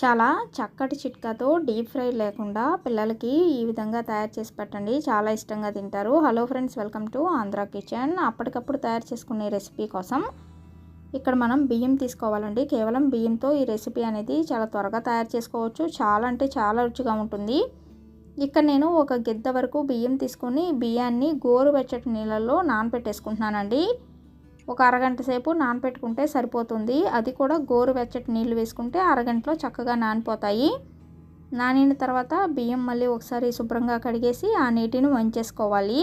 చాలా చక్కటి చిట్కాతో deep fry లేకుండా పిల్లలకి ఈ విధంగా తయారు చేసి పెట్టండి. చాలా ఇష్టంగా తింటారు. Hello friends welcome to Andhra kitchen అప్పటికప్పుడు తయారు చేసుకునే రెసిపీ కోసం ఇక్కడ మనం బియ్యం తీసుకోవాలండి. కేవలం బియ్యంతో ఈ రెసిపీ అనేది చాలా త్వరగా తయారు చేసుకోవచ్చు. చాలా అంటే చాలా రుచిగా ఉంటుంది. ఇక్కడ నేను ఒక గిద్ద వరకు బియ్యం తీసుకొని బియ్యాన్ని గోరువెచ్చటి నీళ్ళల్లో నానబెట్టేసుకుంటున్నానండి. ఒక అరగంట సేపు నానపెట్టుకుంటే సరిపోతుంది. అది కూడా గోరువెచ్చటి నీళ్ళు వేసుకుంటే అరగంటలో చక్కగా నానిపోతాయి. నానిన తర్వాత బియ్యం మళ్ళీ ఒకసారి శుభ్రంగా కడిగేసి ఆ నీటిని వంచేసుకోవాలి.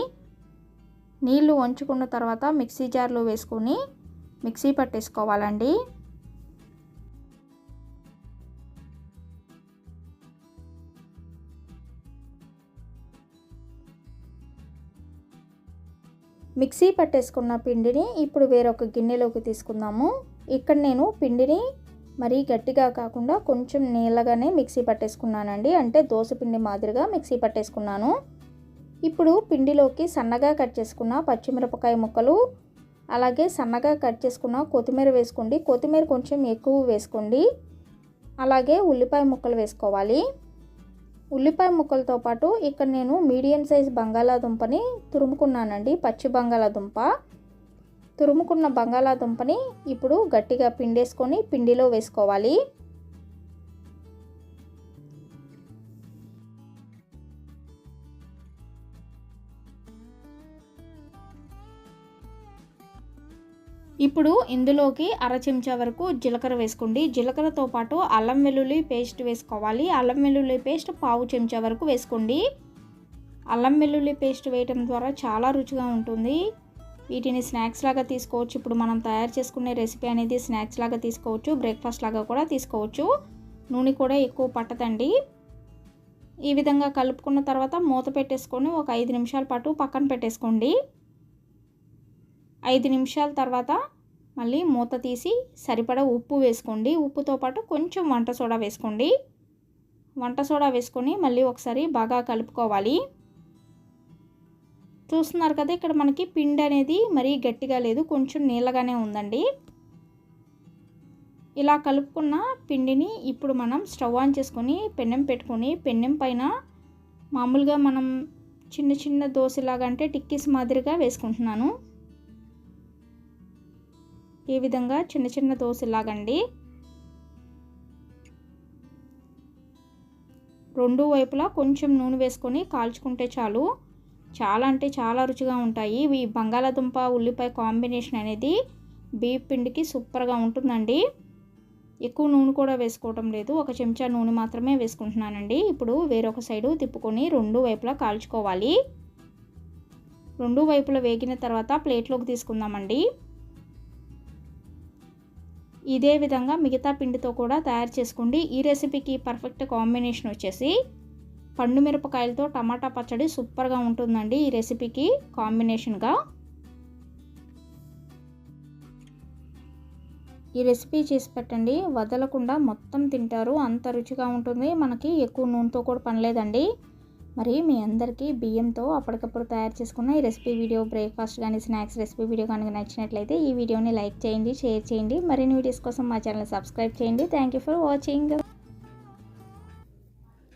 నీళ్ళు వంచుకున్న తర్వాత మిక్సీ జార్లో వేసుకొని మిక్సీ పట్టేసుకోవాలండి. మిక్సీ పట్టేసుకున్న పిండిని ఇప్పుడు వేరొక గిన్నెలోకి తీసుకుందాము. ఇక్కడ నేను పిండిని మరీ గట్టిగా కాకుండా కొంచెం నీళ్ళగానే మిక్సీ పట్టేసుకున్నానండి. అంటే దోశ పిండి మాదిరిగా మిక్సీ పట్టేసుకున్నాను. ఇప్పుడు పిండిలోకి సన్నగా కట్ చేసుకున్న పచ్చిమిరపకాయ ముక్కలు అలాగే సన్నగా కట్ చేసుకున్న కొత్తిమీర వేసుకోండి. కొత్తిమీర కొంచెం ఎక్కువ వేసుకోండి. అలాగే ఉల్లిపాయ ముక్కలు వేసుకోవాలి. ఉల్లిపాయ ముక్కలతో పాటు ఇక్కడ నేను మీడియం సైజ్ బంగాళాదుంపని తురుముకున్నానండి పచ్చి బంగాళాదుంప. తురుముకున్న బంగాళాదుంపని ఇప్పుడు గట్టిగా పిండేసుకొని పిండిలో వేసుకోవాలి. ఇప్పుడు ఇందులోకి అర చెంచా వరకు జీలకర్ర వేసుకోండి. జీలకర్రతో పాటు అల్లం వెల్లుల్లి పేస్ట్ వేసుకోవాలి. అల్లం వెల్లుల్లి పేస్ట్ పావు చెంచా వరకు వేసుకోండి. అల్లం వెల్లుల్లి పేస్ట్ వేయటం ద్వారా చాలా రుచిగా ఉంటుంది. వీటిని స్నాక్స్ లాగా తీసుకోవచ్చు. ఇప్పుడు మనం తయారు చేసుకునే రెసిపీ అనేది స్నాక్స్ లాగా తీసుకోవచ్చు. బ్రేక్ఫాస్ట్ లాగా కూడా తీసుకోవచ్చు. నూనె కూడా ఎక్కువ పట్టదండి. ఈ విధంగా కలుపుకున్న తర్వాత మూత పెట్టేసుకొని ఒక ఐదు నిమిషాల పాటు పక్కన పెట్టేసుకోండి. ఐదు నిమిషాల తర్వాత మళ్ళీ మూత తీసి సరిపడా ఉప్పు వేసుకోండి. ఉప్పుతో పాటు కొంచెం వంట సోడా వేసుకోండి. వంట సోడా వేసుకొని మళ్ళీ ఒకసారి బాగా కలుపుకోవాలి. చూస్తున్నారు కదా ఇక్కడ మనకి పిండి అనేది మరీ గట్టిగా లేదు కొంచెం నీళ్ళగానే ఉందండి. ఇలా కలుపుకున్న పిండిని ఇప్పుడు మనం స్టవ్ ఆన్ చేసుకొని పెన్నెం పెట్టుకొని పెన్నెం పైన మామూలుగా మనం చిన్న చిన్న దోశలాగా అంటే టిక్కీస్ మాదిరిగా వేసుకుంటున్నాను. ఈ విధంగా చిన్న చిన్న దోశలాగండి. రెండు వైపులా కొంచెం నూనె వేసుకొని కాల్చుకుంటే చాలు. చాలా అంటే చాలా రుచిగా ఉంటాయి. ఈ బంగాళాదుంప ఉల్లిపాయ కాంబినేషన్ అనేది బీప్ పిండికి సూపర్గా ఉంటుందండి. ఎక్కువ నూనె కూడా వేసుకోవటం లేదు. ఒక చెంచా నూనె మాత్రమే వేసుకుంటున్నానండి. ఇప్పుడు వేరొక సైడు తిప్పుకొని రెండు వైపులా కాల్చుకోవాలి. రెండు వైపులా వేగిన తర్వాత ప్లేట్లోకి తీసుకుందామండి. ఇదే విధంగా మిగతా పిండితో కూడా తయారు చేసుకోండి. ఈ రెసిపీకి పర్ఫెక్ట్ కాంబినేషన్ వచ్చేసి పండు మిరపకాయలతో టమాటా పచ్చడి సూపర్గా ఉంటుందండి ఈ రెసిపీకి కాంబినేషన్గా. ఈ రెసిపీ చేసి పెట్టండి. వదలకుండా మొత్తం తింటారు. అంత రుచిగా ఉంటుంది. మనకి ఎక్కువ నూనెతో కూడా పనిలేదండి మరి మీ అందరికీ బియ్యంతో అప్పటికప్పుడు తయారు చేసుకున్న ఈ రెసిపీ వీడియో బ్రేక్ఫాస్ట్ కానీ స్నాక్స్ రెసిపీ వీడియో కనుక నచ్చినట్లయితే ఈ వీడియోని లైక్ చేయండి షేర్ చేయండి. మరిన్ని వీడియోస్ కోసం మా ఛానల్ సబ్స్క్రైబ్ చేయండి. Thank you for watching.